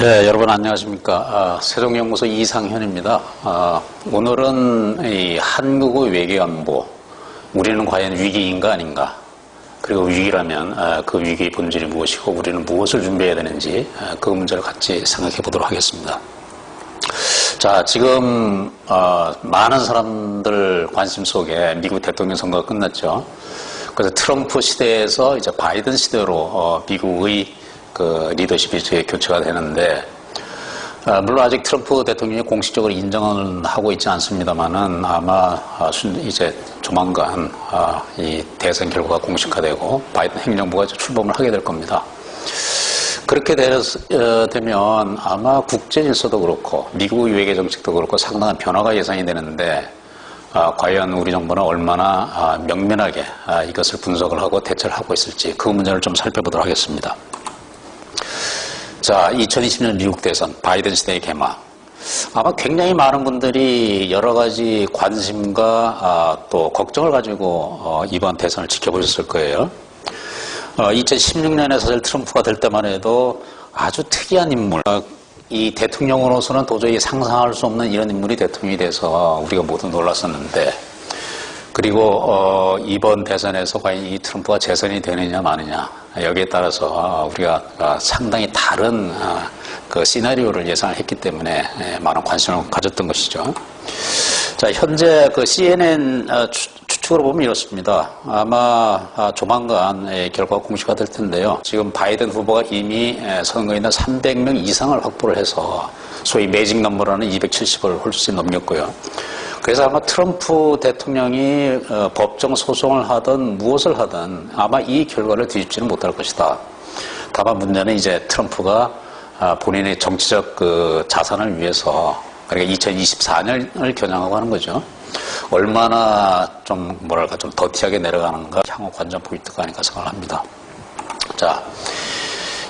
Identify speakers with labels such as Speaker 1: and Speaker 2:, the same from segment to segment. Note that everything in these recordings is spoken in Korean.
Speaker 1: 네, 여러분 안녕하십니까. 아, 세종연구소 이상현입니다. 아, 오늘은 이 한국의 외교안보, 우리는 과연 위기인가 아닌가, 그리고 위기라면 아, 그 위기의 본질이 무엇이고 우리는 무엇을 준비해야 되는지 아, 그 문제를 같이 생각해 보도록 하겠습니다. 자, 지금 어, 많은 사람들 관심 속에 미국 대통령 선거가 끝났죠. 그래서 트럼프 시대에서 이제 바이든 시대로 어, 미국의 그 리더십이 교체가 되는데 아, 물론 아직 트럼프 대통령이 공식적으로 인정은 하고 있지 않습니다만은 아마 아, 순- 이제 조만간 아, 이 대선 결과가 공식화되고 바이든 행정부가 출범을 하게 될 겁니다. 그렇게 되, 어, 되면 아마 국제 질서도 그렇고 미국의 외교 정책도 그렇고 상당한 변화가 예상이 되는데 아, 과연 우리 정부는 얼마나 아, 명면하게 아, 이것을 분석을 하고 대처를 하고 있을지 그 문제를 좀 살펴보도록 하겠습니다. 자, 2020년 미국 대선 바이든 시대의 개막. 아마 굉장히 많은 분들이 여러 가지 관심과 아, 또 걱정을 가지고 어, 이번 대선을 지켜보셨을 거예요. 어, 2016년에 사실 트럼프가 될 때만 해도 아주 특이한 인물, 어, 이 대통령으로서는 도저히 상상할 수 없는 이런 인물이 대통령이 돼서 우리가 모두 놀랐었는데, 그리고 어, 이번 대선에서 과연 이 트럼프가 재선이 되느냐 마느냐 여기에 따라서 우리가 어, 상당히 다른 어, 그 시나리오를 예상을 했기 때문에 예, 많은 관심을 가졌던 것이죠. 자 현재 그 CNN 어, 추- 추측으로 보면 이렇습니다. 아마 아, 조만간 예, 결과가 공식화 될 텐데요. 지금 바이든 후보가 이미 예, 선거인단 300명 이상을 확보를 해서 소위 매직 넘버라는 270을 홀수 넘겼고요. 그래서 아마 트럼프 대통령이 어, 법정 소송을 하든 무엇을 하든 아마 이 결과를 뒤집지는 못할 것이다. 다만 문제는 이제 트럼프가 아, 본인의 정치적 그 자산을 위해서 그러니까 2024년을 겨냥하고 하는 거죠. 얼마나 좀 뭐랄까 좀 더티하게 내려가는가 향후 관전 포인트가 아닐까 생각을 합니다. 자,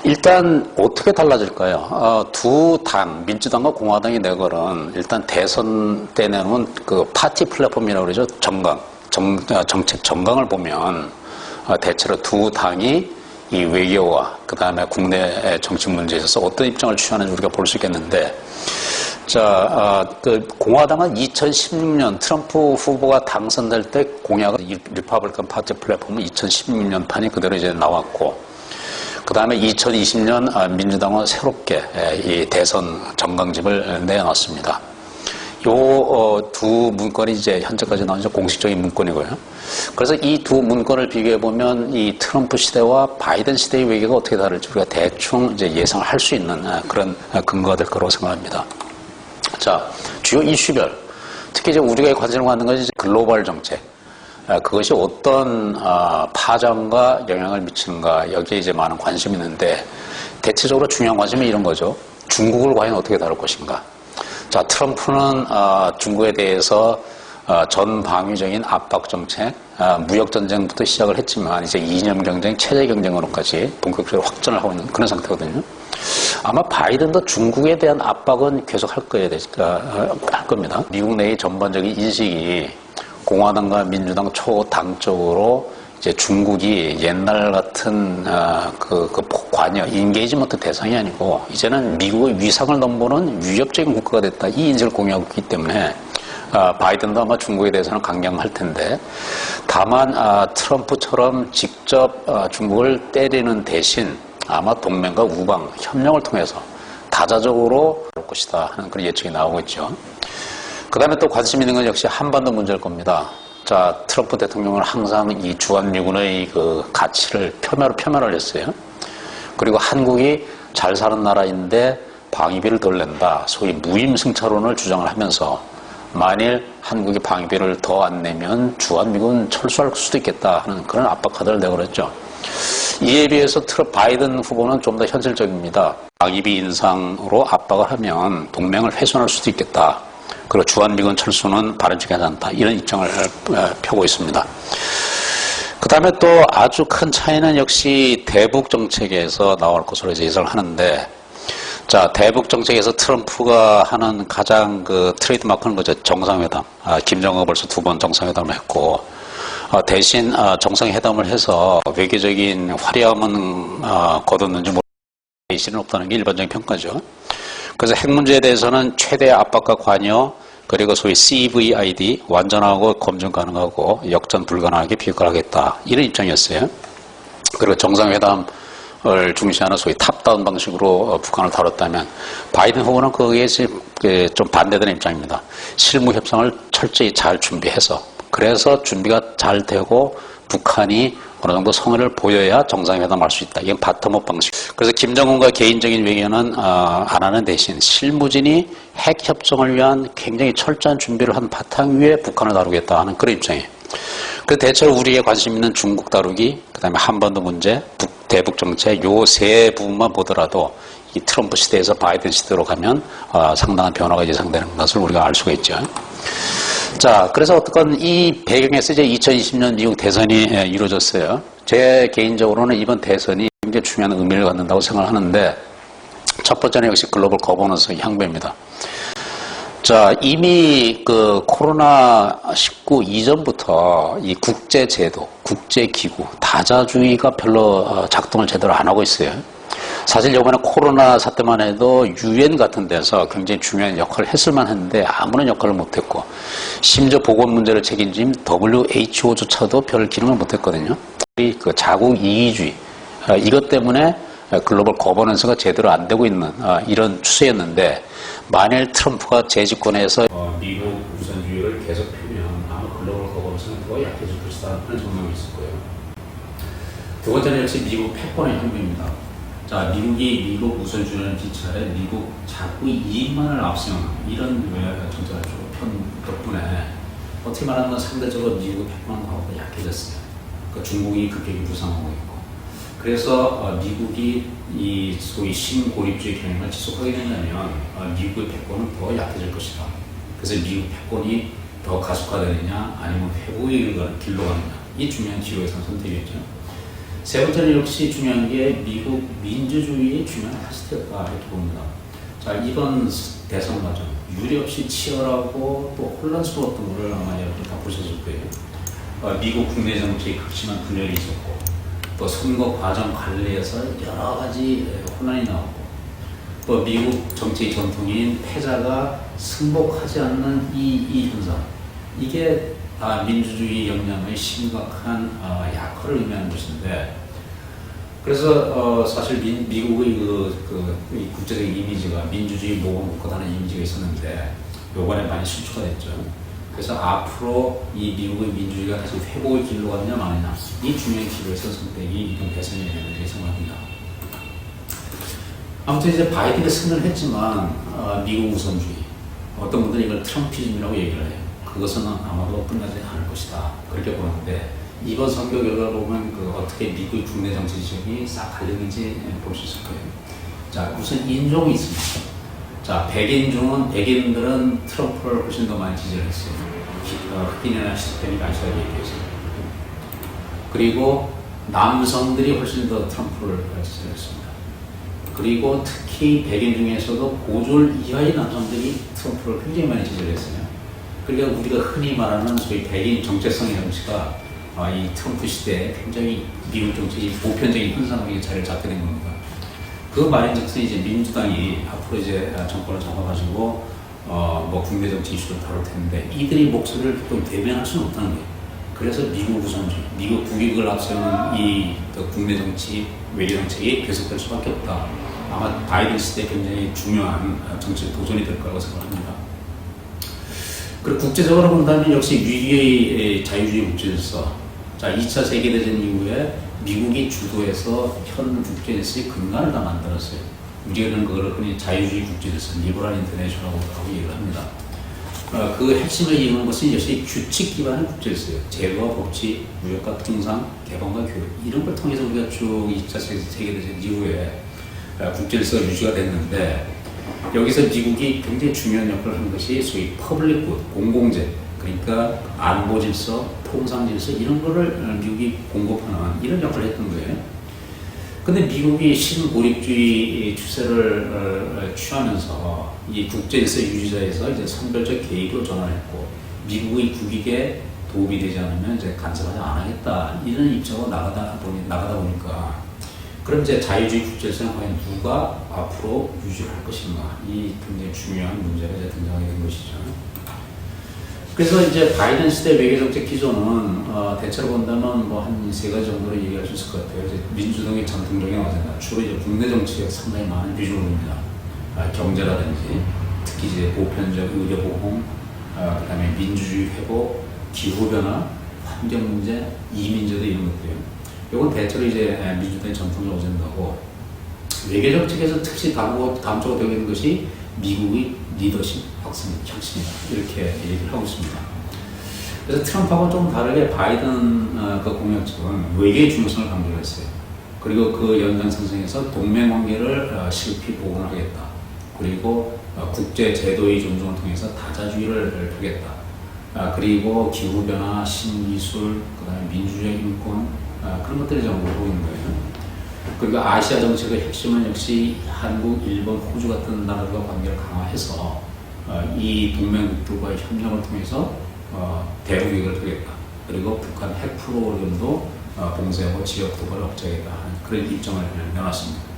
Speaker 1: 일단 어떻게 달라질까요? 어, 두 당, 민주당과 공화당이 내걸은 일단 대선 때 내놓은 그 파티 플랫폼이라고 그러죠. 정강, 정, 어, 정책 정강을 보면 어, 대체로 두 당이 이 외교와 그 다음에 국내 정치 문제에 있어서 어떤 입장을 취하는지 우리가 볼 수 있겠는데 자, 어, 그 공화당은 2016년 트럼프 후보가 당선될 때 공약은 이 리퍼블리칸 파티 플랫폼은 2016년 판이 그대로 이제 나왔고 그 다음에 2020년 아, 민주당은 새롭게 에, 이 대선 정강집을 내놨습니다. 요 어, 두 문건이 이제 현재까지 나온 공식적인 문건이고요. 그래서 이 두 문건을 비교해 보면 이 트럼프 시대와 바이든 시대의 외교가 어떻게 다를지 우리가 대충 이제 예상을 할수 있는 아, 그런 아, 근거가 될 거라고 생각합니다. 자, 주요 이슈별. 특히 이제 우리가 관심을 갖는 것이 글로벌 정책. 아, 그것이 어떤 아, 파장과 영향을 미치는가 여기에 이제 많은 관심이 있는데 대체적으로 중요한 관심이 이런 거죠. 중국을 과연 어떻게 다룰 것인가. 자, 트럼프는 아, 중국에 대해서 아, 전방위적인 압박 정책, 아, 무역 전쟁부터 시작을 했지만 이제 이념 경쟁, 체제 경쟁으로까지 본격적으로 확전을 하고 있는 그런 상태거든요. 아마 바이든도 중국에 대한 압박은 계속 할 어, 할 겁니다. 미국 내의 전반적인 인식이 공화당과 민주당 초당적으로 이제 중국이 옛날 같은 어, 그, 그 관여, 인게이지먼트 대상이 아니고 이제는 미국의 위상을 넘보는 위협적인 국가가 됐다 이 인식을 공유하고 있기 때문에 아, 바이든도 아마 중국에 대해서는 강경할 텐데 다만 아, 트럼프처럼 직접 아, 중국을 때리는 대신 아마 동맹과 우방 협력을 통해서 다자적으로 할 것이다 하는 그런 예측이 나오고 있죠. 그 다음에 또 관심 있는 건 역시 한반도 문제일 겁니다. 자, 트럼프 대통령은 항상 이 주한미군의 그 가치를 표면, 표면을 했어요. 그리고 한국이 잘 사는 나라인데 방위비를 덜 낸다. 소위 무임승차론을 주장을 하면서 만일 한국이 방위비를 더 안 내면 주한미군 철수할 수도 있겠다 하는 그런 압박 카드를 내걸었죠. 이에 비해서 트럼프 바이든 후보는 좀 더 현실적입니다. 방위비 인상으로 압박을 하면 동맹을 훼손할 수도 있겠다. 그리고 주한미군 철수는 바람직하지 않다. 이런 입장을 어, 펴고 있습니다. 그 다음에 또 아주 큰 차이는 역시 대북 정책에서 나올 것으로 예상을 하는데, 자, 대북 정책에서 트럼프가 하는 가장 그 트레이드 마크는 거죠. 정상회담. 아, 김정은가 벌써 두 번 정상회담을 했고, 어, 대신 어, 정상회담을 해서 외교적인 화려함은 어, 거뒀는지 모르 실은 없다는 게 일반적인 평가죠. 그래서 핵 문제에 대해서는 최대 압박과 관여 그리고 소위 CVID 완전하고 검증 가능하고 역전 불가능하게 비핵화하겠다 이런 입장이었어요. 그리고 정상회담을 중시하는 소위 탑다운 방식으로 어, 북한을 다뤘다면 바이든 후보는 거기에 좀 반대되는 입장입니다. 실무 협상을 철저히 잘 준비해서 그래서 준비가 잘 되고 북한이 어느 정도 성의를 보여야 정상회담할 수 있다. 이건 바텀업 방식. 그래서 김정은과 개인적인 외교는 어, 안 하는 대신 실무진이 핵 협정을 위한 굉장히 철저한 준비를 한 바탕 위에 북한을 다루겠다 하는 그런 입장이에요. 그 대체로 우리의 관심 있는 중국 다루기, 그 다음에 한반도 문제, 북, 대북 정책 요 세 부분만 보더라도 이 트럼프 시대에서 바이든 시대로 가면 어, 상당한 변화가 예상되는 것을 우리가 알 수가 있죠. 자, 그래서 어떻건 이 배경에서 이제 2020년 미국 대선이 예, 이루어졌어요. 제 개인적으로는 이번 대선이 굉장히 중요한 의미를 갖는다고 생각하는데 첫 번째는 역시 글로벌 거버넌스 향배입니다. 자, 이미 그 코로나19 이전부터 이 국제제도, 국제기구, 다자주의가 별로 어, 작동을 제대로 안 하고 있어요. 사실 이번에 코로나 사태 만 해도 유엔 같은 데서 굉장히 중요한 역할을 했을만 했는데 아무런 역할을 못했고 심지어 보건 문제를 책임진 WHO조차도 별 기능을 못했거든요. 이그 자국 이기주의 어, 이것 때문에 글로벌 거버넌스가 제대로 안 되고 있는 어, 이런 추세였는데 만일 트럼프가 재집권해서 어, 미국 우선주의를 계속 펴면 아마 글로벌 거버넌스는 더 약해질 것이다 하는 전망이 있을 거예요. 두 번째는 역시 미국 패권의 혁명입니다. 자, 미국이 미국 우선주의를 뒤차에 미국 자국의 이익만을 앞세우는 이런 정책을 편 덕분에 어떻게 말하면 상대적으로 미국의 패권 과거가 약해졌어요. 그 중국이 급격히 부상하고 있고. 그래서 어, 미국이 이 소위 신고립주의 경향을 지속하게 된다면 어, 미국의 패권은 더 약해질 것이다. 그래서 미국 패권이 더 가속화되느냐 아니면 회복의 길로 가느냐 이 중요한 기로에선 선택이었죠. 세 번째는 역시 중요한 게 미국 민주주의의 중요한 테스트였다 이렇게 봅니다. 자 이번 대선 과정 유례 없이 치열하고 또 혼란스러웠던 것을 아마 여러분 다 보셨을 거예요. 어, 미국 국내 정치에 극심한 분열이 있었고 또 선거 과정 관리에서 여러 가지 혼란이 나왔고 또 미국 정치의 전통인 패자가 승복하지 않는 이, 이 현상 이게 다 민주주의 역량의 심각한 어, 약화를 의미하는 것인데 그래서 어, 사실 미, 미국의 그, 그, 이 국제적인 이미지가 민주주의 모범 국가라는 이미지가 있었는데 요번에 많이 실추가 됐죠. 그래서 앞으로 이 미국의 민주주의가 다시 회복의 길로 가느냐 마느냐 이 중요한 기로에서 선택이 이번 대선이 되는 생각합니다. 아무튼 이제 바이든이 승리를 했지만 어, 미국 우선주의 어떤 분들은 이걸 트럼피즘이라고 얘기를 해요. 그것은 아마도 끝나지 않을 것이다. 그렇게 보는데 이번 선거 결과를 보면 그 어떻게 미국의 국내 정치 지형이 싹 갈리는지 볼 수 있을 거예요. 자, 우선 인종이 있습니다. 자, 백인 중은 백인들은 트럼프를 훨씬 더 많이 지지를 했어요. 어, 흑인이나 히스패닉 아시아계 비해서. 그리고 남성들이 훨씬 더 트럼프를 지지를 했습니다. 그리고 특히 백인 중에서도 고졸 이하의 남성들이 트럼프를 굉장히 많이 지지를 했어요. 그러니까 우리가 흔히 말하는 소위 백인 정체성의 정치가 아, 이 트럼프 시대에 굉장히 미국 정치의 보편적인 현상으로 자리를 잡게 된 겁니다. 그 말인즉슨 이제 민주당이 앞으로 이제 정권을 잡아가지고 어 뭐 국내 정치 이슈를 다룰 텐데 이들의 목소리를 또 대변할 수는 없다는 거예요. 그래서 미국 우선주의, 미국 국익을 앞세우는 이 국내 정치 외교 정책이 계속될 수밖에 없다. 아마 바이든 시대 굉장히 중요한 정치 도전이 될 거라고 생각합니다. 그리고 국제적으로 본다면 역시 위기의 자유주의 국제질서. 자, 2차 세계대전 이후에 미국이 주도해서 현 국제질서의 근간을 다 만들었어요. 우리는 그걸 흔히 자유주의 국제질서, 리버럴 인터내셔널라고 얘기를 합니다. 어, 그 핵심을 이루는 것은 역시 규칙 기반의 국제질서예요. 제도와 법치, 무역과 통상, 개방과 교육 이런 걸 통해서 우리가 쭉 2차 세계대전 이후에 어, 국제질서가 유지가 됐는데 여기서 미국이 굉장히 중요한 역할을 하는 것이 소위 퍼블릭 굿, 공공재, 그러니까 안보 질서, 통상 질서 이런 거를 미국이 공급하는 이런 역할을 했던 거예요. 근데 미국이 신고립주의 추세를 어, 취하면서 이 국제 질서 유지자에서 이제 선별적 개입으로 전환했고 미국의 국익에 도움이 되지 않으면 이제 간섭하지 않겠다 이런 입장으로 나가다 보니 나가다 보니까 그럼 이제 자유주의 국제성을 과연 누가 앞으로 유지를 할 것인가 이 굉장히 중요한 문제가 이제 등장하게 된 것이죠. 그래서 이제 바이든 시대 외교정책 기조는 어, 대체로 본다면 뭐 한 세 가지 정도로 얘기할 수 있을 것 같아요. 이제 민주당의 전통적인 어제나 주로 이제 국내 정치에 상당히 많은 비중을 둡니다. 아, 경제라든지 특히 이제 보편적 의료 보험, 아, 그다음에 민주주의 회복, 기후 변화, 환경 문제, 이민제도 이런 것들이요. 이건 대체로 이제 에, 민주당의 전통적 어젠다고 외교 정책에서 특히 다음적으로 되고 있는 것이 미국의 리더십 확산 혁신이다 이렇게 얘기를 하고 있습니다. 그래서 트럼프하고 좀 다르게 바이든 어, 그 공약 측은 외교의 중요성을 강조를 했어요. 그리고 그 연장선상에서 동맹 관계를 어, 실피 보완하겠다. 그리고 어, 국제 제도의 존중을 통해서 다자주의를 펴겠다. 아, 그리고 기후 변화, 신기술, 그다음에 민주주의 인권 아, 그런 것들이 전부 보고 있는 거예요. 그리고 아시아 정책의 핵심은 역시 한국, 일본, 호주 같은 나라들과 관계를 강화해서 어, 이 동맹국들과의 협력을 통해서 어, 대북익을 하겠다. 그리고 북한 핵 프로그램도 어, 봉쇄하고 지역 도발을 억제하겠다 하는 그런 입장을 내놨습니다.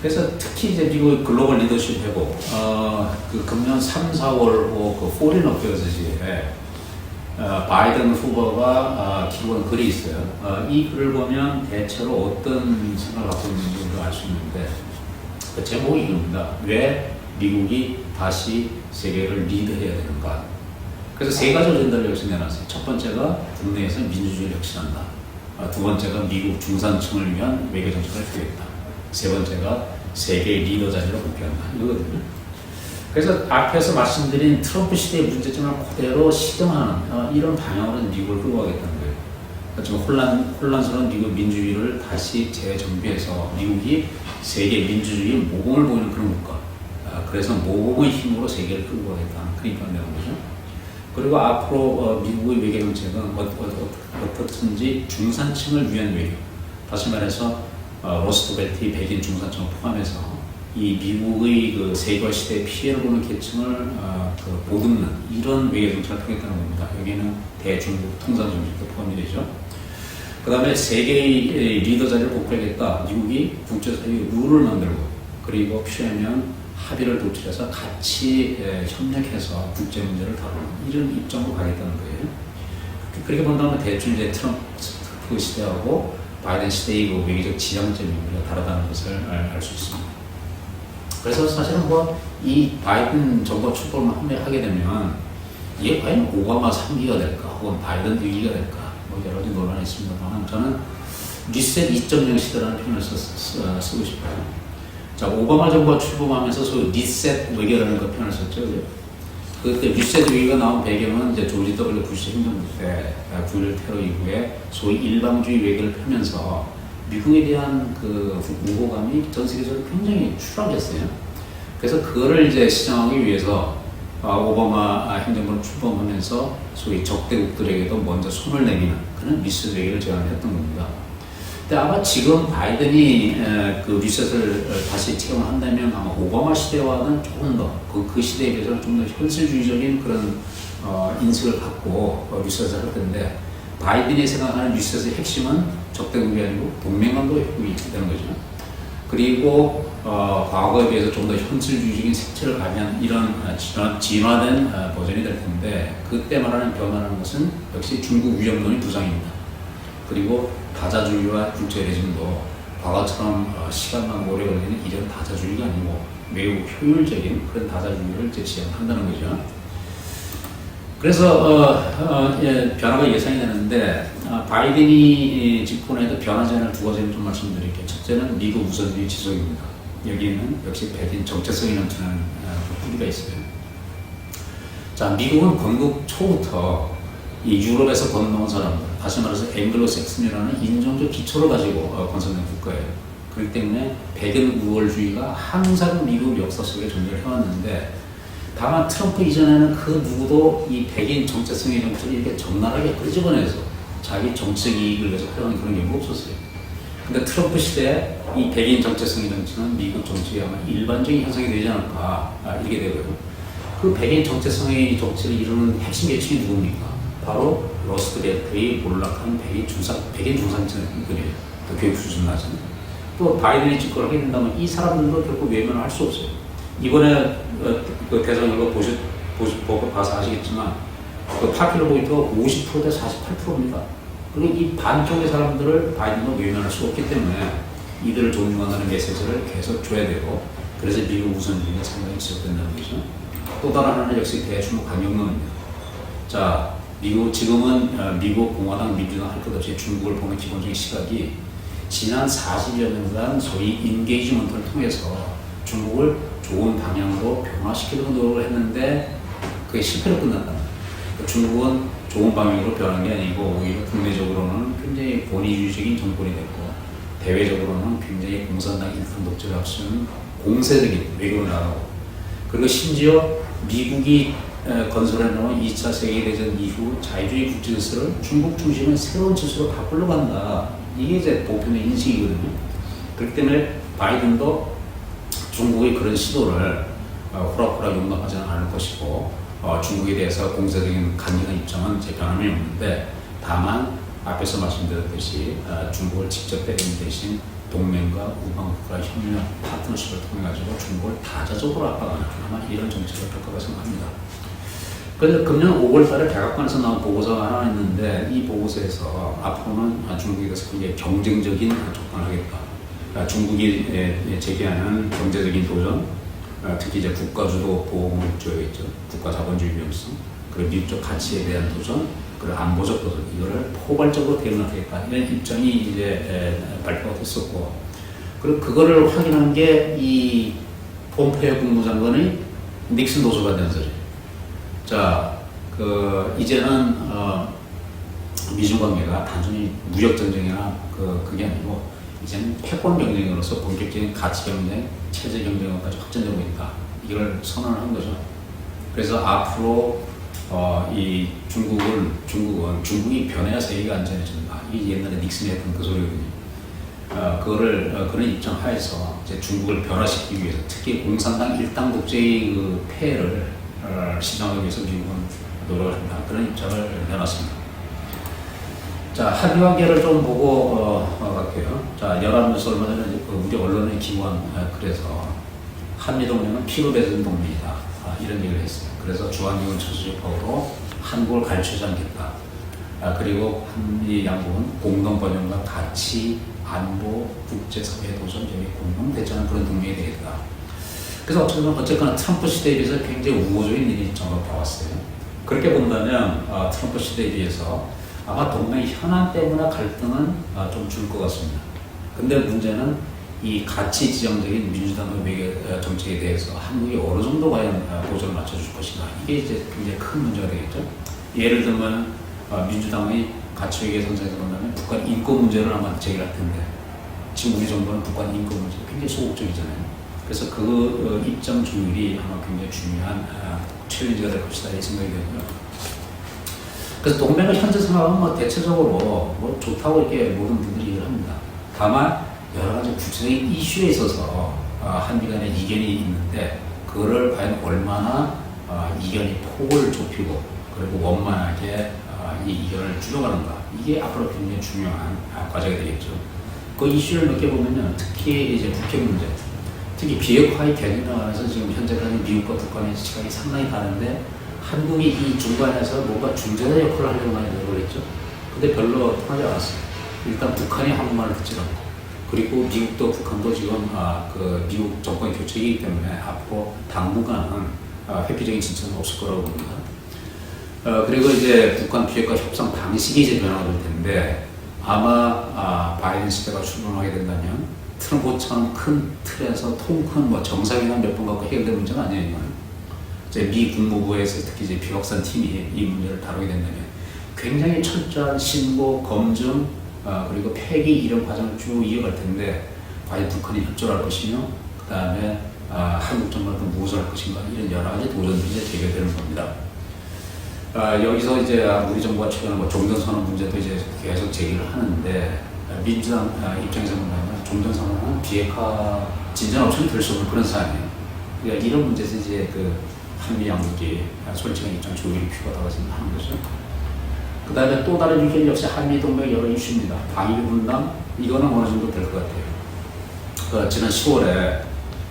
Speaker 1: 그래서 특히 이제 미국 글로벌 리더십 회복, 어, 그 금년 3, 4월 그 포린 어페어즈지에 어, 바이든 후보가 어, 기고한 글이 있어요. 어, 이 글을 보면 대체로 어떤 생각을 갖고 있는지 알수 있는데 그 제목이 이겁니다. 왜 미국이 다시 세계를 리드해야 되는가? 그래서 세 가지 어젠다를 여기서 내놨어요. 첫 번째가 국내에서 민주주의를 혁신한다. 어, 두 번째가 미국 중산층을 위한 외교 정책을 펴겠다. 세 번째가 세계 리더 자리를 목표한다. 이거거든요. 그래서 앞에서 말씀드린 트럼프 시대의 문제점을 그대로 시정하는 어, 이런 방향으로 미국을 끌고 가겠다는 거예요. 지금 혼란, 혼란스러운 미국 민주주의를 다시 재정비해서 미국이 세계 민주주의의 모범을 보이는 그런 국가. 아, 그래서 모범의 힘으로 세계를 끌고 가겠다는 그런 입장을 내는 거죠. 그리고 앞으로 어, 미국의 외교 정책은 어, 어, 어떻든지 중산층을 위한 외교. 다시 말해서 어, 로스트벨트 백인 중산층을 포함해서 이 미국의 그 세계 시대 피해를 보는 계층을 어, 그 보듬는 이런 외교 정책을 하겠다는 겁니다. 여기는 대중국 통상 정책도 포함이 되죠. 그 다음에 세계의 리더 자리를 복구하겠다. 미국이 국제사회 룰을 만들고 그리고 필요하면 합의를 도출해서 같이 에, 협력해서 국제 문제를 다루는 이런 입장으로 가겠다는 거예요. 그렇게 본다면 대충 이제 트럼프 시대하고 바이든 시대의 그 외교적 지향점이 다르다는 것을 알 수 있습니다. 그래서 사실은 뭐 이 바이든 정부 출범을 하게 되면 이게 과연 오바마 3기가 될까 혹은 바이든 2기가 될까 뭐 여러 가지 논란이 있습니다만 저는 리셋 2.0 시대라는 표현을 써, 쓰, 쓰고 싶어요. 자 오바마 정부가 출범하면서 소위 리셋 외교라는 그 표현을 썼죠. 그때 리셋 외교가 나온 배경은 이제 조지 W 부시 행정부 때 9.11 테러 이후에 소위 일방주의 외교를 펴면서 미국에 대한 그 우호감이 전 세계적으로 굉장히 추락했어요. 그래서 그거를 이제 시정하기 위해서 아, 오바마 행정부를 출범하면서 소위 적대국들에게도 먼저 손을 내미는 그런 리셋 외교를 제안했던 겁니다. 근데 아마 지금 바이든이 에, 그 리셋을 다시 체험한다면 아마 오바마 시대와는 조금 더그 그 시대에 비해서는 좀 더 현실주의적인 그런 어, 인식을 갖고 어, 리셋을 할 텐데 바이든이 생각하는 리셋의 핵심은 적대국이 아니고 동맹관도 핵국이 되는 거죠. 그리고 어, 과거에 비해서 좀 더 현실주의적인 색채를 가미한 이런 어, 진화, 진화된 어, 버전이 될 텐데 그때 말하는 변화라는 것은 역시 중국 위험론의 부상입니다. 그리고 다자주의와 국제 레짐도 과거처럼 어, 시간만 오래 걸리는 이런 다자주의가 아니고 매우 효율적인 그런 다자주의를 이제 지향한다는 거죠. 그래서 어, 어, 예, 변화가 예상이 되는데 아, 바이든이 집권해도 변화 제한을 두 가지를 좀 말씀드릴게요. 첫째는 미국 우선주의 지속입니다. 여기에는 역시 백인 정체성이 넘치는 어, 뿌리가 있어요. 자, 미국은 건국 초부터 이 유럽에서 건너온 사람들, 다시 말해서 앵글로색슨이라는 인종적 기초를 가지고 어, 건설된 국가예요. 그렇기 때문에 백인 우월주의가 항상 미국 역사 속에 존재를 해왔는데 다만 트럼프 이전에는 그 누구도 이 백인 정체성의 정책을 이렇게 적나라하게 끄집어내서 자기 정책 이익을 위해서 활용하는 그런 경우가 없었어요. 근데 트럼프 시대에 이 백인 정체성의 정치는 미국 정치의 아마 일반적인 현상이 되지 않을까 아, 이렇게 되고요. 그 백인 정체성의 정치를 이루는 핵심 계층이 누굽니까? 바로 로스트벨트의 몰락한 백인 중산 백인 중산층들이에요. 또 교육 수준 낮은. 또 바이든이 집권을 하게 된다면 이 사람들도 결국 외면을 할 수 없어요. 이번에 어, 그 대선 결과 보시, 보시, 보고 봐서 아시겠지만 그 파킬러 보이트가 50%대 48%입니다. 그리고 이 반쪽의 사람들을 바이든은 외면할 수 없기 때문에 이들을 존중한다는 메시지를 계속 줘야 되고 그래서 미국 우선주의가 상당히 지속된다는 거죠. 또 다른 하나는 역시 대중 강경론입니다. 자, 미국 지금은 어, 미국 공화당 민주당 할 것 없이 중국을 보는 기본적인 시각이 지난 40여 년간 소위 인게이지먼트를 통해서 중국을 좋은 방향으로 변화시키려고 노력을 했는데 그게 실패로 끝났다. 그러니까 중국은 좋은 방향으로 변한 게 아니고 오히려 국내적으로는 굉장히 권위주의적인 정권이 됐고 대외적으로는 굉장히 공산당 일품 독재를 앞세우는 공세적인 외교를 나가고 그리고 심지어 미국이 에, 건설해 놓은 2차 세계대전 이후 자유주의 국제질서를 중국 중심의 새로운 질서로 바꾸려고 한다. 이게 이제 보편의 인식이거든요. 그렇기 때문에 바이든도 중국의 그런 시도를 어, 호락호락 용납하지는 않을 것이고 어, 중국에 대해서 공세적인 강력한 입장은 제 변함이 없는데 다만 앞에서 말씀드렸듯이 어, 중국을 직접 때리는 대신 동맹과 우방국가 협력 파트너십을 통해 가지고 중국을 다자적으로 압박하는 아마 이런 정책을 할 거라 생각합니다. 그래서 금년 5월 달에 백악관에서 나온 보고서가 하나 있는데 이 보고서에서 앞으로는 아, 중국에 대해서 굉장히 경쟁적인 접근을 하겠다. 아, 중국이 예, 예, 제기하는 경제적인 도전, 아, 특히 이제 국가주도 보호목적이겠죠. 국가 자본주의 위험성, 그리고 미국적 가치에 대한 도전, 그리고 안보적 도전 이거를 포괄적으로 대응하겠다 이런 입장이 이제 에, 발표가 됐었고, 그리고 그거를 확인한 게 이 폼페이오 국무장관의 닉슨 노조가 된 소리. 자, 그 이제는 어, 미중 관계가 단순히 무역 전쟁이나 그 그게 아니고 이제는 패권 경쟁으로서 본격적인 가치 경쟁, 체제 경쟁까지 확전되고 있다. 이걸 선언을 한 거죠. 그래서 앞으로 어, 이 중국은 중국은 중국이 변해야 세계가 안전해진다. 이게 옛날에 닉슨이 했던 그 소리거든요. 어, 그거를 어, 그런 입장 하에서 이제 중국을 변화시키기 위해서 특히 공산당 일당 독재의 그 폐해를 어, 시정하기 위해서 미국은 노력을 한다. 그런 입장을 내놨습니다. 자, 한미 관계를 좀 보고 어, 어, 갈게요. 자, 열한뉴스 얼마 전에 그 우리 언론에 기고한 어, 그래서 한미 동맹은 피로 배전 동맹이다. 아, 이런 얘기를 했어요. 그래서 주한미군 철수협약으로 한국을 가르치지 않겠다. 아, 그리고 한미 양국은 공동 번영과 가치, 안보, 국제사회 도전 여기 공동 대처하는 그런 동맹이 되겠다. 그래서 어쨌든 어쨌거나 트럼프 시대에 비해서 굉장히 우호적인 일이 정말 봐왔어요. 그렇게 본다면 어, 트럼프 시대에 비해서 아마 동맹 현안 때문에 갈등은 어, 좀줄 것 같습니다. 근데 문제는 이 가치 지향적인 민주당의 외교 어, 정책에 대해서 한국이 어느 정도 과연 어, 보조를 맞춰줄 것인가 이게 이제 굉장히 큰 문제가 되겠죠. 예를 들면 어, 민주당의 가치 외교 정책에서 본다면 북한 인권 문제를 아마 제기할 텐데 지금 우리 정부는 북한 인권 문제 굉장히 소극적이잖아요. 그래서 그 어, 입장 조율이 아마 굉장히 중요한 아, 챌린지가 될 것이다 이 생각이 들고요. 그래서 동맹의 현재 상황은 뭐 대체적으로 뭐 좋다고 이렇게 모든 분들이 얘기를 합니다. 다만 여러 가지 구체적인 이슈에 있어서 아, 한미 간의 이견이 있는데 그거를 과연 얼마나 아, 이견이 폭을 좁히고 그리고 원만하게 아, 이 이견을 줄여가는가 이게 앞으로 굉장히 중요한 아, 과제가 되겠죠. 그 이슈를 몇개 보면요, 특히 이제 북핵 문제, 특히 비핵화의 개념에 관해서 지금 현재까지 미국과 북한의 시각이 상당히 다른데 한국이 이 중간에서 뭔가 중재자 역할을 하려고 많이 노력을 했죠. 근데 별로 통하지 않았어요. 일단 북한이 한국말을 듣지 않고 그리고 미국도 북한도 지금 아, 그 미국 정권 교체이기 때문에 앞으로 당분간은 아, 회피적인 진전은 없을 거라고 봅니다. 어, 그리고 이제 북한 비핵화 협상 방식이 이제 변화가 될 텐데 아마 아, 바이든 시대가 출범하게 된다면 트럼프처럼 큰 틀에서 통큰 뭐 정상회담 몇번 갖고 해결될 문제는 아니에요. 이제 미 국무부에서 특히 이제 비확산 팀이 이 문제를 다루게 된다면 굉장히 철저한 신고, 검증, 어, 그리고 폐기 이런 과정을 쭉 이어갈 텐데 과연 북한이 협조할 것이며 그 다음에 아, 한국 정부가 또 무엇을 할 것인가 이런 여러 가지 도전들이 제기되는 겁니다. 아, 여기서 이제 아, 우리 정부가 최근에 뭐 종전선언 문제도 이제 계속 제기를 하는데 아, 민주당 아, 입장에서 보면 종전선언은 비핵화 진전 없이는 될수 없는 그런 사안이에요. 그러니까 이런 문제에서 이제 그 한미 양국이 아, 솔직한 입장 조율이 필요하다고 생각하는 거죠. 그 다음에 또 다른 의견 역시 한미 동맹 여러 이슈입니다. 방위 분담, 이거는 어느 정도 될 것 같아요. 그 지난 10월에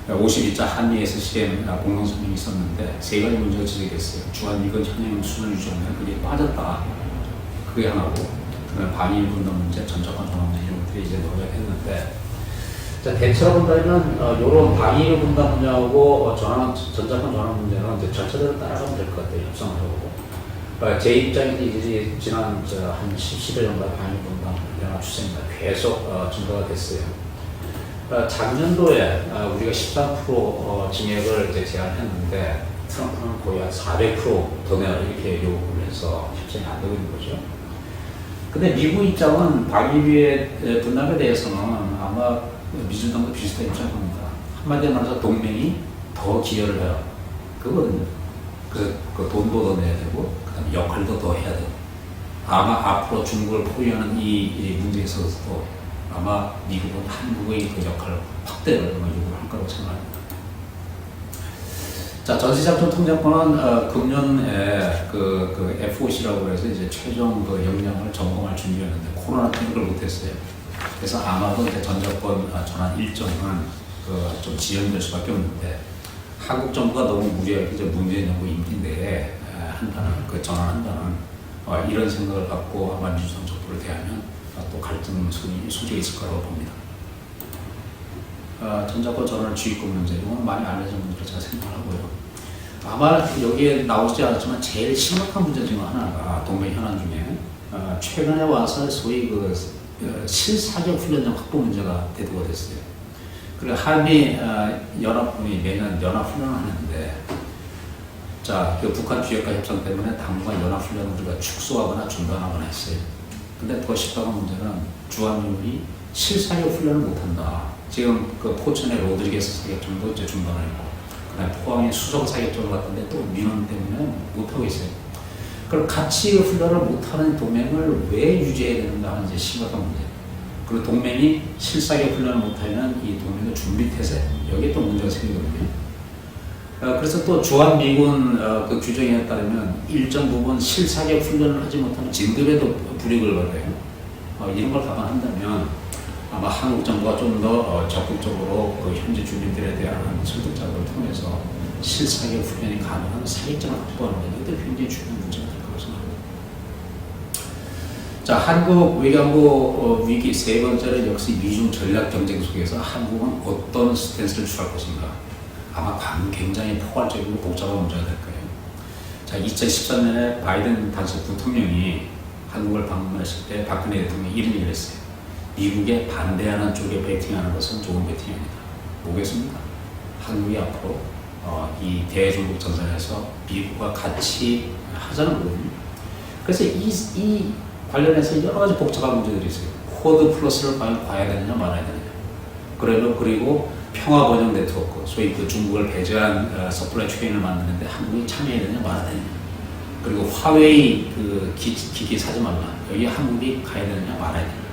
Speaker 1: 52자 한미 SCM 공동성명이 있었는데 세 가지 문제가 지적됐어요. 주한미군 현행 수준을 유지하면 그게 빠졌다. 그게 하나고, 그다음에 반일 분담 문제, 전자권 전환 문제 이런 것들이 이제 노력했는데 자, 대체로 본다면 어, 이런 반일 분담 문제하고 어, 전환 전자권 전환 문제는 이제 절차대로 따라가면 될 것 같아요. 협상을 하고. 어, 제 입장에서 이제 지난 저한 10, 10여 년간 반일 분담 연합 추세입니다. 계속 어, 증가가 됐어요. 어, 작년도에 어, 우리가 13% 어, 증액을 이제 제안했는데 트럼프는 거의 한 400%더 내라 이렇게 요구를 해서 협상이 안 되고 있는 거죠. 근데 미국 입장은 방위비의 분담에 대해서는 아마 미주당도 비슷한 입장일 겁니다. 한마디로 말해서 동맹이 더 기여를 해라. 그거거든요. 그래서 그 돈도 더 내야 되고, 그 다음에 역할도 더 해야 되고. 아마 앞으로 중국을 포위하는 이, 이 문제에 있어서도 아마 미국은 한국의 그 역할 확대를 요구를 할 거라고 생각합니다. 자, 전시작전 통제권은 어, 금년에 그, 그 FOC라고 해서 이제 최종 그 역량을 점검할 준비였는데 코로나 때문에 그걸 못했어요. 그래서 아마도 전자권 어, 전환 일정은 그좀 지연될 수밖에 없는데 한국 정부가 너무 무리하게 이제 문재인 정부 임기 내에 에, 한다는 그 전환한다는 어, 이런 생각을 갖고 아마 민주당 정부를 대하면 어, 또 갈등 소지, 소지가 있을 거라고 봅니다. 어, 전자권 전환 주의권 문제 이건 많이 알려진 문제로 제가 생각하고요. 아마 여기에 나오지 않았지만 제일 심각한 문제 중 하나가 동맹 현안 중에 어, 최근에 와서 소위 그 어, 실사격 훈련장 확보 문제가 대두가 됐어요. 그리고 한미 어, 연합군이 매년 연합 훈련을 하는데 자, 그 북한 비핵화 협상 때문에 당분간 연합 훈련을 우리가 축소하거나 중단하거나 했어요. 근데 더 심각한 문제는 주한미군이 실사격 훈련을 못한다. 지금 그 포천의 로드리게스 사격장도 이제 중단을 했고, 그다음에 포항의 수성 사격장 같은데 또 민원 때문에 못하고 있어요. 그럼 같이 훈련을 못하는 동맹을 왜 유지해야 되는가 하는 이제 심각한 문제. 그리고 동맹이 실사격 훈련을 못하면 이 동맹의 준비 태세 여기에 또 문제가 생기거든요. 어, 그래서 또 주한미군 어, 그 규정에 따르면 일정 부분 실사격 훈련을 하지 못하면 진급에도 불이익을 받아요. 어, 이런 걸 감안한다면 아마 한국 정부가 좀더 어, 적극적으로 그 현지 주민들에 대한 설득 작업을 통해서 실사격 훈련이 가능한 사격장을 확보하는 데 이것도 굉장히 중요한 생각합니다. 자, 한국 외교부 어, 위기 세 번째는 역시 미중 전략 경쟁 속에서 한국은 어떤 스탠스를 취할 것인가. 아마 관- 굉장히 포괄적이고 복잡한 문제가 될 거예요. 자, 2013년에 바이든 당시 부통령이 한국을 방문했을 때 박근혜 대통령이 이런 얘기를 했어요. 미국에 반대하는 쪽에 베팅하는 것은 좋은 베팅이 아니다. 뭐겠습니까? 한국이 앞으로 어, 이 대중국 전선에서 미국과 같이 하자는 거거든요. 그래서 이, 이 관련해서 여러 가지 복잡한 문제들이 있어요. 코드 플러스를 과연 봐야 되느냐 말아야 되느냐. 그리고, 그리고 평화 번영 네트워크, 소위 그 중국을 배제한 어, 서플라이 체인을 만드는데 한국이 참여해야 되느냐 말아야 되느냐. 그리고 화웨이 그 기, 기기 사지 말라. 여기 한국이 가야 되느냐 말아야 되느냐.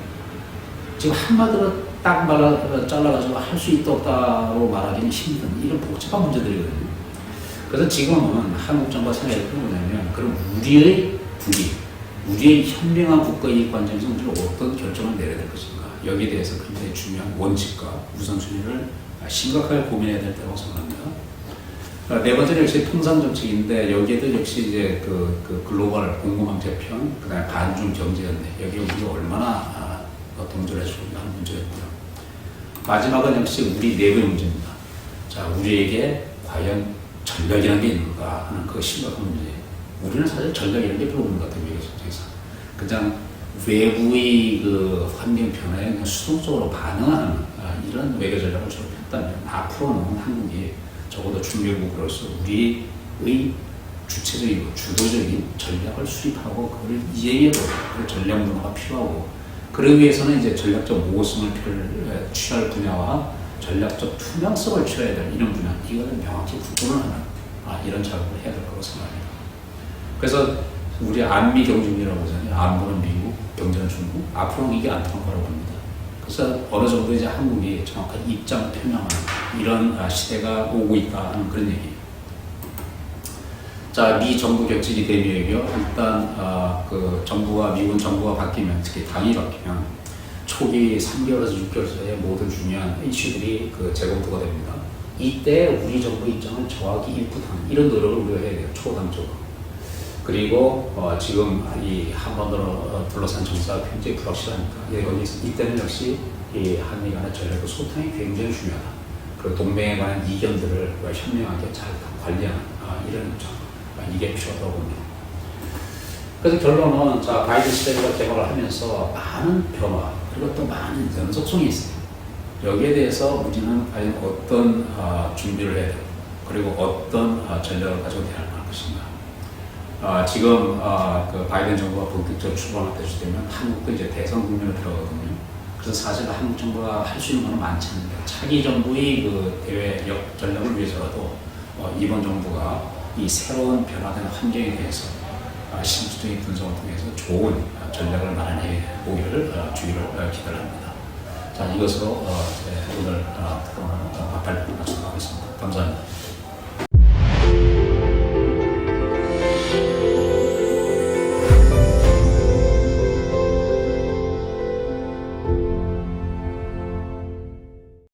Speaker 1: 지금 한마디로 딱 말라, 잘라가지고 할 수 있다 없다로 말하기는 힘든 이런 복잡한 문제들이거든요. 그래서 지금은 한국 정부가 생각할 게 뭐냐면 그럼 우리의 국익, 우리의 현명한 국가이익 관점에서 우리가 어떤 결정을 내려야 될 것인가 여기에 대해서 굉장히 중요한 원칙과 우선순위를 심각하게 고민해야 될 때라고 생각합니다. 아, 네 번째는 역시 통상 정책인데 여기에도 역시 이제 그, 그 글로벌 공공항 재편, 그다음에 반중 경제 연대 여기에 우리가 얼마나 아, 동조를 해주고 하는 문제였고요. 마지막은 역시 우리 내부의 문제입니다. 자, 우리에게 과연 전략이라는 게 있는가 하는 그 심각한 문제. 우리는 사실 전략이라는 게 별로 없는 것 같아요. 그냥 외부의 그 환경 변화에 수동적으로 반응하는 아, 이런 외교 전략을 적용했다면 앞으로는 한국이 적어도 중개국으로서 우리의 주체적이고 주도적인 전략을 수립하고 그걸 이행해도 그 전략 문화가 필요하고 그러기 위해서는 이제 전략적 모호성을 필- 취할 분야와 전략적 투명성을 취해야 될 이런 분야 이거는 명확히 구분을 하는 아, 이런 작업을 해야 될 거라고 생각합니다. 그래서 우리 안미 경중이라고 하잖아요. 안보는 미국, 경제는 중국. 앞으로는 이게 안 통할 거라고 봅니다. 그래서 어느 정도 이제 한국이 정확한 입장을 표명하는 이런 아, 시대가 오고 있다 하는 그런 얘기예요. 자, 미 정부 격직이 대미외교 일단 아, 그 정부가 미군 정부가 바뀌면 특히 당이 바뀌면
Speaker 2: 초기 3개월에서 6개월 사이에 모든 중요한 이슈들이 그 재검토가 됩니다. 이때 우리 정부 입장을 정확히 인풋하는 이런 노력을 우리가 해야 돼요. 초당적으로. 그리고 어, 지금 이 한반도로 어, 둘러싼 정세가 굉장히 불확실하니까 여기 이때는 역시 이 한미 간의 전략 소통이 굉장히 중요하다. 그리고 동맹에 관한 이견들을 현명하게 잘 관리하는 아, 이런 입장 아, 이게 필요하다고 봅니다. 그래서 결론은 자 바이든 시대가 개막을 하면서 많은 변화 그리고 또 많은 연속성이 있어요. 여기에 대해서 우리는 과연 어떤 아, 준비를 해야 되고 그리고 어떤 아, 전략을 가지고 대응할 것인가. 아, 지금 아, 그 바이든 정부가 본격적으로 출범할 때 되면 한국도 이제 대선 국면에 들어가거든요. 그래서 사실 한국 정부가 할 수 있는 건 많지 않은데 차기 정부의 그 대외 역 전략을 위해서라도 어, 이번 정부가 이 새로운 변화된 환경에 대해서 아, 심층적인 분석을 통해서 좋은 아, 전략을 마련해 보기를 어, 주의를 어, 기대합니다. 자 이것으로 어, 네, 오늘 어, 특검을 어, 발표를 마치도록 하겠습니다. 감사합니다.